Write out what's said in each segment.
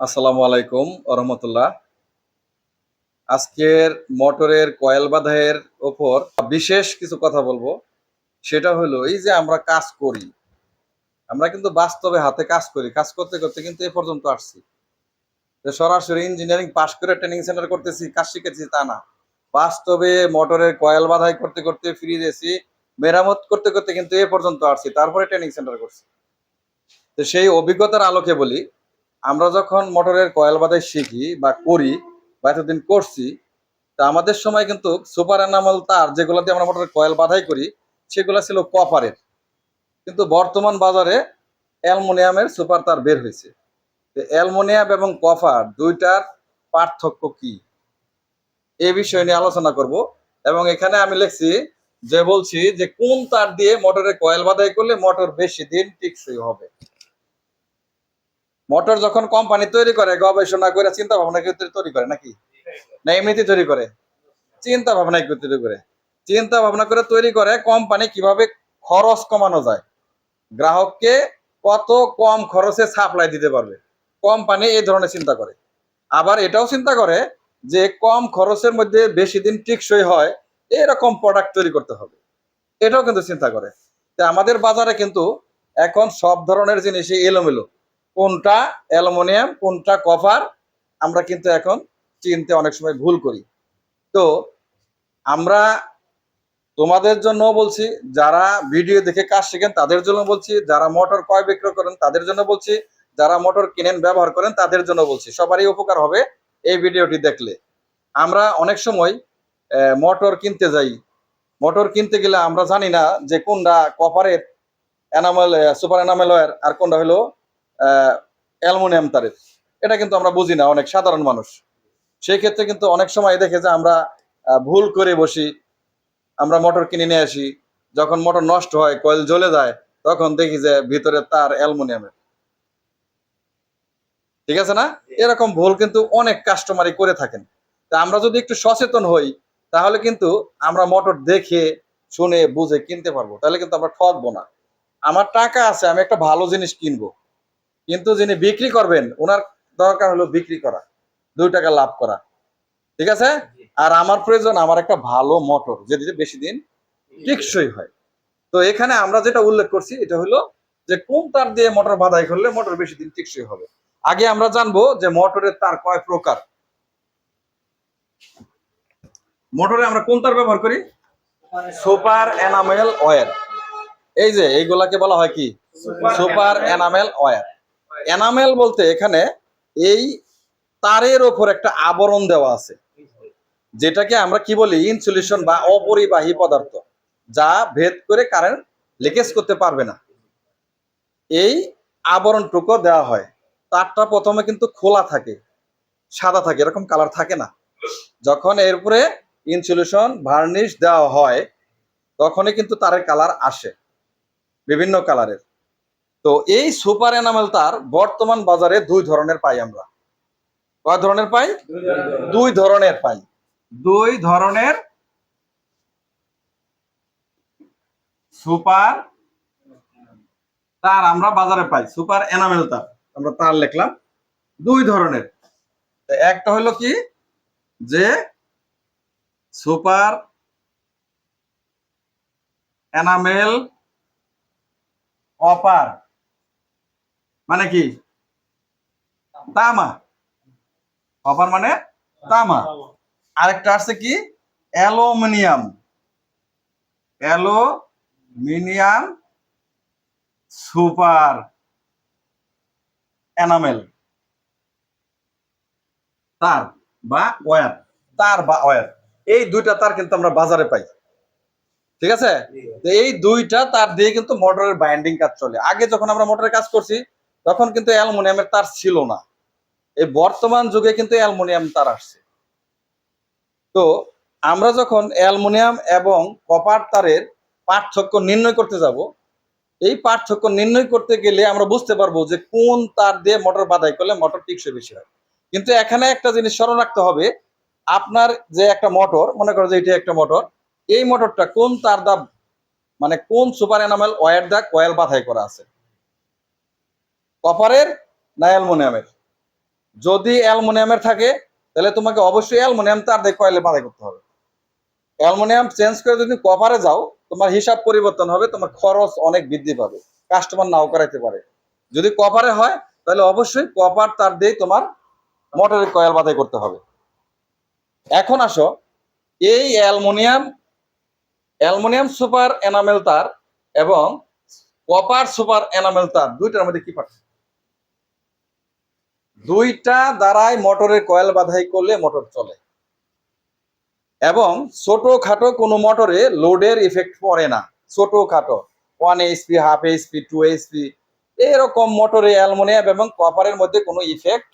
আসসালামু আলাইকুম রহমতুল্লাহ আজকের মোটরের কয়েল বাঁধাইয়ের ওপর বিশেষ কিছু কথা বলব। সেটা হলো, এই যে আমরা কাজ করি, আমরা কিন্তু বাস্তবে হাতে কাজ করি, কাজ করতে করতে কিন্তু এ পর্যন্ত আসছি। সরাসরি ইঞ্জিনিয়ারিং পাশ করে ট্রেনিং সেন্টার করতেছি, কাজ শিখেছি, তা না। বাস্তবে মোটরের কয়েল বাধাই করতে করতে ফিরে গেছি মেরামত করতে করতে কিন্তু এ পর্যন্ত আসছি, তারপরে ট্রেনিং সেন্টার করছি। তো সেই অভিজ্ঞতার আলোকে বলি আমরা যখন মোটরের কয়েল বাঁধাই শিখি বা করি বা এতদিন করছি, তা আমাদের সময় কিন্তু সুপার এনামেল তার যেগুলো দিয়ে আমরা মোটরের কয়েল বাধাই করি, সেগুলো ছিল কপারের। কিন্তু বর্তমান বাজারে অ্যালমোনিয়ামের সুপার তার বের হয়েছে। অ্যালমোনিয়াম এবং কপার দুইটার পার্থক্য কি? এই বিষয় নিয়ে আলোচনা করব এবং এখানে আমি লিখছি যে বলছি যে কোন তার দিয়ে মোটরের কয়েল বাধাই করলে মোটর বেশি দিন টিকসই হবে। মোটর যখন কোম্পানি তৈরি করে, গবেষণা করে চিন্তা ভাবনা করে তৈরি করে নাকি? না, এমনিতে তৈরি করে। চিন্তা ভাবনা তৈরি করে। চিন্তা ভাবনা করে তৈরি করে কোম্পানি কীভাবে খরচ কমানো যায়? গ্রাহককে কত কম খরচে সাপ্লাই দিতে পারবে? কোম্পানি এই ধরনের চিন্তা করে। আবার এটাও চিন্তা করে যে কম খরচের মধ্যে বেশি দিন টিকসই হয়, এরকম প্রোডাক্ট তৈরি করতে হবে। এটাও কিন্তু চিন্তা করে। তো আমাদের বাজারে কিন্তু এখন সব ধরনের জিনিসই এলোমেলো। কোনটা অ্যালুমিনিয়াম, কোনটা কপার, আমরা কিন্তু এখন চিনতে অনেক সময় ভুল করি। তো আমরা তোমাদের জন্য বলছি, যারা ভিডিও দেখে কাজ শেখেন তাদের জন্য বলছি, যারা মোটর ক্রয় বিক্রয় করেন তাদের জন্য বলছি, যারা মোটর কিনেন, ব্যবহার করেন তাদের জন্য বলছি, সবারই উপকার হবে এই ভিডিওটি দেখলে। আমরা অনেক সময় মোটর কিনতে যাই। মোটর কিনতে গেলে আমরা জানি না যে কোনটা কপারের এনামেল সুপার এনামেল আর কোনটা হলো অ্যালমোনিয়াম তারের। এটা কিন্তু আমরা বুঝি না, অনেক সাধারণ মানুষ। সেই ক্ষেত্রে কিন্তু অনেক সময় দেখে যে আমরা ভুল করে বসি, আমরা মোটর কিনে নিয়ে আসি, যখন মোটর নষ্ট হয়, কয়েল জ্বলে যায়, তখন দেখি যে ভিতরে তার অ্যালমোনিয়ামের। ঠিক আছে না? এরকম ভুল কিন্তু অনেক কাস্টমারই করে থাকেন। তা আমরা যদি একটু সচেতন হই, তাহলে কিন্তু আমরা মোটর দেখে, শুনে, বুঝে কিনতে পারব। তাহলে কিন্তু আমরা ঠকবো না। আমার টাকা আছে, আমি একটা ভালো জিনিস কিনবো। কিন্তু যিনি বিক্রি করবেন ওনার দরকার হলো বিক্রি করা দুই টাকা লাভ করা। ঠিক আছে? আর আমার প্রয়োজন আমার একটা ভালো মোটর যেটিতে বেশি দিন টিকসই হয়। তো এখানে আমরা যেটা উল্লেখ করছি এটা হলো যে কোন তার দিয়ে মোটর বাধাই করলে মোটর বেশি দিন টিকসই হবে। আগে আমরা জানব যে মোটরের তার কয় প্রকার। মোটরে আমরা কোন তার ব্যবহার করি? সুপার এনামেল ওয়্যার এই যে এইগুলাকে বলা হয় কি? সুপার এনামেল ওয়্যার এনামেল বলতে এখানে এই তারের ওপর একটা আবরণ দেওয়া আছে। যেটাকে আমরা কি বলি? ইনসুলেশন বা অপরিবাহী পদার্থ, যা ভেদ করে কারেন্ট লিকেজ করতে পারবে না। এই আবরণটুকু দেওয়া হয়। তারটা প্রথমে কিন্তু খোলা থাকে, সাদা থাকে, এরকম কালার থাকে না। যখন এর উপরে ইনসুলেশন ভার্নিশ দেওয়া হয়, তখনই কিন্তু তারের কালার আসে, বিভিন্ন কালারের তো এই সুপার এনামেল তার বর্তমান বাজারে দুই ধরনের পাই আমরা। কয় ধরনের পাই? দুই ধরনের পাই। দুই ধরনের সুপার তার আমরা বাজারে পাই, সুপার এনামেল তার, আমরা তার লিখলাম। দুই ধরনের। একটা হলো কি? যে সুপার এনামেল অপার। মানে কি? তামা। কপার মানে তামা। আরেকটা আছে কি? অ্যালুমিনিয়াম। Aluminium super enamel. তার বা ওয়্যার তার বা ওয়্যার এই দুইটা তার কিন্তু আমরা বাজারে পাই। ঠিক আছে? এই দুইটা তার দিয়ে কিন্তু মোটরের বাইন্ডিং কাজ চলে। আগে যখন আমরা মোটরের কাজ করছি তখন কিন্তু অ্যালুমিনিয়ামের তার ছিল না। এই বর্তমান যুগে কিন্তু অ্যালুমিনিয়াম তার আসছে। তো আমরা যখন অ্যালুমিনিয়াম এবং কপার তারের পার্থক্য নির্ণয় করতে যাব, এই পার্থক্য নির্ণয় করতে গেলে আমরা বুঝতে পারব যে কোন তার দিয়ে মোটর বাধাই করলে মোটর টিকসই বেশি হয়। কিন্তু এখানে একটা জিনিস স্মরণ রাখতে হবে, আপনার যে একটা মোটর, মনে করো যে এটা একটা মোটর, এই মোটরটা কোন তার দা মানে কোন সুপার এনামেল ওয়ার দা কয়েল বাধাই করা আছে? কপারের না অ্যালুমিনিয়ামের? যদি অ্যালুমিনিয়ামের থাকে, তাহলে তোমাকে অবশ্যই অ্যালুমিনিয়াম তার দিয়ে কয়েলে বাঁধাই করতে হবে। অ্যালুমিনিয়াম চেঞ্জ করে যদি কপারে যাও, তোমার হিসাব পরিবর্তন হবে, তোমার খরচ অনেক বৃদ্ধি পাবে। কাস্টমার নাও করাইতে পারে। যদি কপারে হয়, তাহলে অবশ্যই কপার তার দিয়ে তোমার মোটরের কয়েল বাঁধাই করতে হবে। এখন আসো, এই অ্যালুমিনিয়াম অ্যালুমিনিয়াম সুপার এনামেল তার এবং কপার সুপার এনামেল তার, দুইটার মধ্যে কি পার্থক্য? দুইটা দ্বারাই মোটরের কয়েল বাধাই করলে মোটর চলে। এবং ছোট খাটো কোনো মোটরে লোডের ইফেক্ট পড়ে না। ছোট খাটো one HP half HP two HP এরকম মোটরে অ্যালুমিনিয়াম এবং কপারের মধ্যে কোনো ইফেক্ট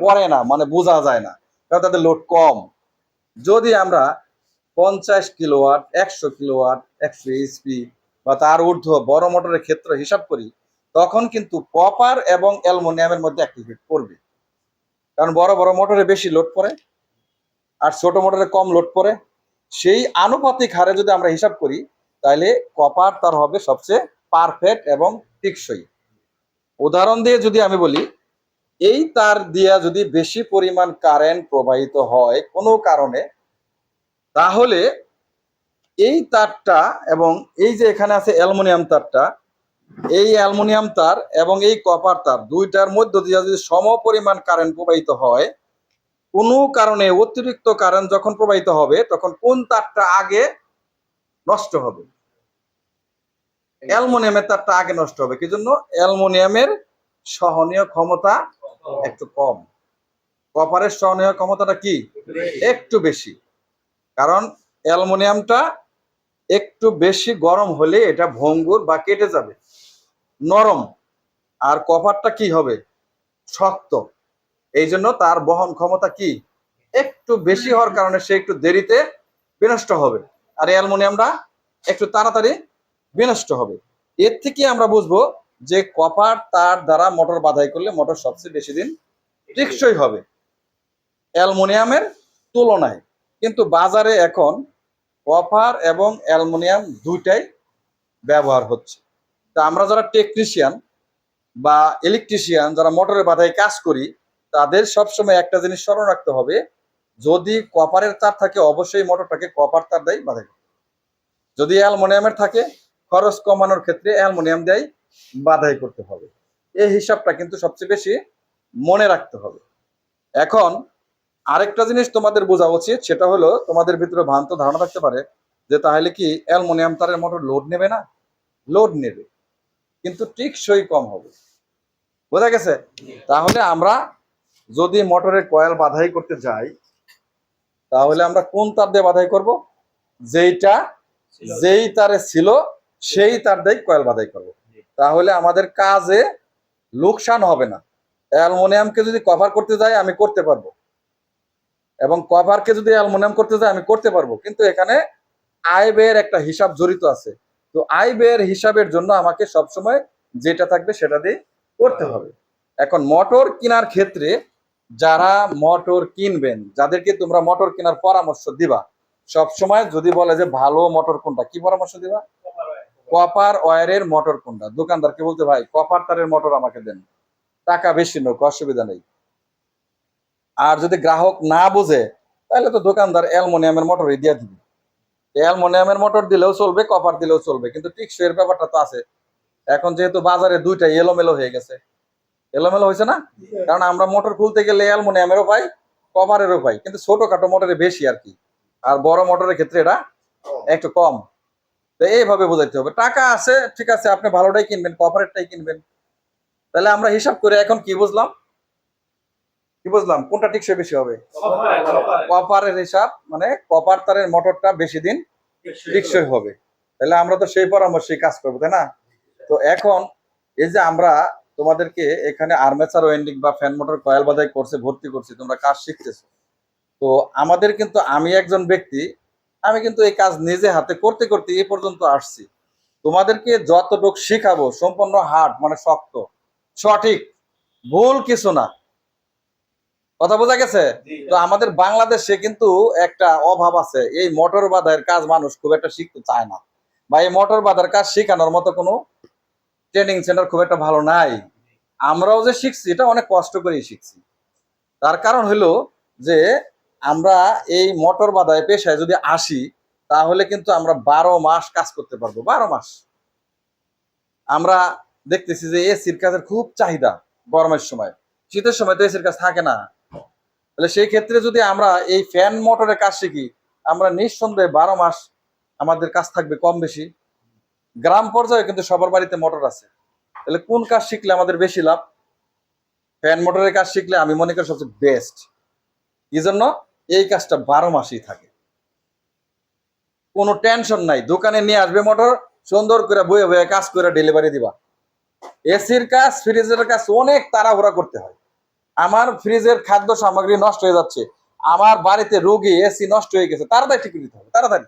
পড়ে না মানে বোঝা যায় না। কারণ তাদের লোড কম। যদি আমরা পঞ্চাশ কিলোওয়াট একশো কিলোওয়াট একশো এইচপি বা তার ঊর্ধ্ব বড় মোটরের ক্ষেত্র হিসাব করি তখন কিন্তু কপার এবং অ্যালুমিনিয়ামের মধ্যে ইফেক্ট পড়বে কারণ বড় বড় মোটরে বেশি লোড পড়ে আর ছোট মোটরে কম লোড পড়ে। সেই আনুপাতিক হারে যদি আমরা হিসাব করি তাহলে কপার তার হবে সবচেয়ে পারফেক্ট এবং টিকসই। উদাহরণ দিয়ে যদি আমি বলি, এই তার দিয়া যদি বেশি পরিমাণ কারেন্ট প্রবাহিত হয় কোনো কারণে, তাহলে এই তারটা এবং এই যে এখানে আছে অ্যালুমিনিয়াম তারটা এই অ্যালুমিনিয়াম তার এবং এই কপার তার দুইটার মধ্য দিয়ে যদি সম পরিমাণ কারেন্ট প্রবাহিত হয়, কোনো কারণে অতিরিক্ত কারেন্ট যখন প্রবাহিত হবে, তখন কোন তারটা আগে নষ্ট হবে? অ্যালুমিনিয়ামের তারটা আগে নষ্ট হবে। কি জন্য অ্যালুমিনিয়ামের সহনীয় ক্ষমতা একটু কম। কপারের সহনীয় ক্ষমতাটা কি? একটু বেশি। কারণ অ্যালুমিনিয়ামটা একটু বেশি গরম হলে এটা ভঙ্গুর বা কেটে যাবে। নরম। আর কপারটা কি হবে? শক্ত। এই জন্য তার বহন ক্ষমতা কি? একটু বেশি হওয়ার কারণে সে একটু দেরিতে বিনষ্ট হবে। আর অ্যালুমিনিয়ামটা একটু তাড়াতাড়ি বিনষ্ট হবে। এর থেকে আমরা বুঝব যে কপার তার দ্বারা মোটর বাধাই করলে মোটর সবচেয়ে বেশি দিন টেকসই হবে। অ্যালুমিনিয়ামের তুলনায়। কিন্তু বাজারে এখন কপার এবং অ্যালুমিনিয়াম দুইটাই ব্যবহার হচ্ছে। তা আমরা যারা টেকনিশিয়ান বা ইলেকট্রিশিয়ান যারা মোটরের বাধায় কাজ করি, তাদের সবসময় একটা জিনিস স্মরণ রাখতে হবে, যদি কপারের তার থাকে, অবশ্যই মোটরটাকে কপার তার দেয় বাধাই যদি অ্যালুমিনিয়ামের থাকে, খরচ কমানোর ক্ষেত্রে অ্যালুমিনিয়াম দেয় বাধাই করতে হবে। এই হিসাবটা কিন্তু সবচেয়ে বেশি মনে রাখতে হবে। এখন আরেকটা জিনিস তোমাদের বোঝা উচিত, সেটা হলো তোমাদের ভিতরে ভ্রান্ত ধারণা থাকতে পারে যে তাহলে কি অ্যালুমিনিয়াম তারের মোটর লোড নেবে না? লোড নেবে। কিন্তু টিকসই কম হবে। বোঝা গেছে? তাহলে আমরা যদি মোটরের কয়েল বাধাই করতে যাই তাহলে আমরা কোন তার দিয়ে বাধাই করব? যেইটা যেই তারে ছিল সেই তার দিয়ে কয়েল বাধাই করব। তাহলে আমাদের কাজে লোকসান হবে না। অ্যালুমিনিয়ামকে যদি কভার করতে যাই আমি করতে পারব। এবং কভারকে যদি অ্যালুমিনিয়াম করতে যাই আমি করতে পারব। কিন্তু এখানে আয় ব্যয়ের একটা হিসাব জড়িত আছে। তো আয় ব্যয়ের হিসাবের জন্য আমাকে সবসময় যেটা থাকবে সেটা দিয়ে করতে হবে। এখন মোটর কেনার ক্ষেত্রে যারা মোটর কিনবেন, যাদেরকে তোমরা মোটর কেনার পরামর্শ দিবা, সবসময় যদি বলে যে ভালো মোটর কোনটা, কি পরামর্শ দিবা? কপার ওয়ারের মোটর কোনটা? দোকানদারকে বলতে, ভাই, কপার তারের মোটর আমাকে দেন। টাকা বেশি নোক, অসুবিধা নেই। আর যদি গ্রাহক না বুঝে, তাহলে তো দোকানদার অ্যালমোনিয়ামের মোটরই দিয়ে দিবে। অ্যালমোনিয়ামের মোটর দিলেও চলবে কপার দিলেও চলবে কিন্তু টিকসইয়ের ব্যাপারটা তো আছে। এখন যেহেতু বাজারে দুইটা এলোমেলো হয়ে গেছে। এলোমেলো হয়েছে না? কারণ আমরা মোটর খুলতে গেলে অ্যালমোনিয়ামেরও পাই কপারেরও পাই কিন্তু ছোটখাটো মোটরে বেশি আর কি। আর বড় মোটরের ক্ষেত্রে এটা একটু কম। তো এইভাবে বোঝাইতে হবে। টাকা আছে ঠিক আছে আপনি ভালোটাই কিনবেন কপারেরটাই কিনবেন। তাহলে আমরা হিসাব করে এখন কি বুঝলাম? কি বুঝলাম? কোনটা টিকসই বেশি হবে? কপারের হিসাব মানে কপার তারের মোটরটা বেশি দিন টিকসই হবে। তাহলে আমরা তো সেই পরামর্শই কাজ করব তাই না? তো এখন এই যে আমরা তোমাদেরকে এখানে আর্মেচার ওয়েন্ডিং বা ফ্যান মোটর কয়েল বাধাই করছে ভর্তি করছি তোমরা কাজ শিখতেছো। তো আমাদের কিন্তু আমি একজন ব্যক্তি আমি কিন্তু এই কাজ নিজে হাতে করতে করতে এই পর্যন্ত আসছি। তোমাদেরকে যতটুক শিখাবো সম্পূর্ণ হার্ড মানে শক্ত সঠিক ভুল কিছু না। কথা বোঝা গেছে? তো আমাদের বাংলাদেশে কিন্তু একটা অভাব আছে। এই মোটর বাঁধাইয়ের কাজ মানুষ খুব একটা শিখতে চায় না। বা এই মোটর বাঁধার কাজ শেখানোর মতো কোনো ট্রেনিং সেন্টার খুব একটা ভালো নাই। আমরাও যে শিখছি এটা অনেক কষ্ট করেই শিখছি। তার কারণ হলো যে আমরা এই মোটর বাদায় পেশায় যদি আসি তাহলে কিন্তু আমরা বারো মাস কাজ করতে পারব। বারো মাস। আমরা দেখতেছি যে এসির কাজের খুব চাহিদা গরমের সময়। শীতের সময় তো এসির কাজ থাকে না। তাহলে সেই ক্ষেত্রে যদি আমরা এই ফ্যান মোটরের কাজ শিখি, আমরা নিঃসন্দেহে বারো মাস আমাদের কাজ থাকবে কম বেশি। গ্রাম পর্যায়ে কিন্তু সবার বাড়িতে মোটর আছে। তাহলে কোন কাজ শিখলে আমাদের বেশি লাভ? ফ্যান মোটরের কাজ শিখলে আমি মনে করি সবচেয়ে বেস্ট এই জন্য এই কাজটা বারো মাসই থাকে। কোনো টেনশন নাই। দোকানে নিয়ে আসবে মোটর সুন্দর করে বয়ে বয়ে কাজ করে ডেলিভারি দিবা। এসির কাজ ফ্রিজের কাজ অনেক তাড়াহুড়া করতে হয়। আমার ফ্রিজের খাদ্য সামগ্রী নষ্ট হয়ে যাচ্ছে। আমার বাড়িতে রোগী এসি নষ্ট হয়ে গেছে। তাড়াতাড়ি ঠিক দিতে হবে। তাড়াতাড়ি।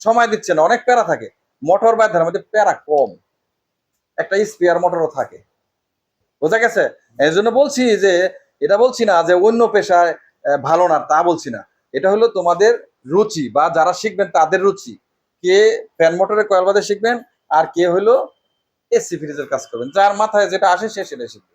সময় দিচ্ছে না। অনেক প্যারা থাকে। মোটর বাধ্যের মধ্যে প্যারা কম। একটা স্পেয়ার মোটরও থাকে। বোঝা গেছে? এই জন্য বলছি যে, এটা বলছি না যে অন্য পেশায় ভালো না, তা বলছি না। এটা হলো তোমাদের রুচি বা যারা শিখবেন তাদের রুচি। কে ফ্যান মোটরে কয়েল বাদে শিখবেন আর কে হলো এসি ফ্রিজের কাজ করবেন। যার মাথায় যেটা আসে সে সেটা শিখবে।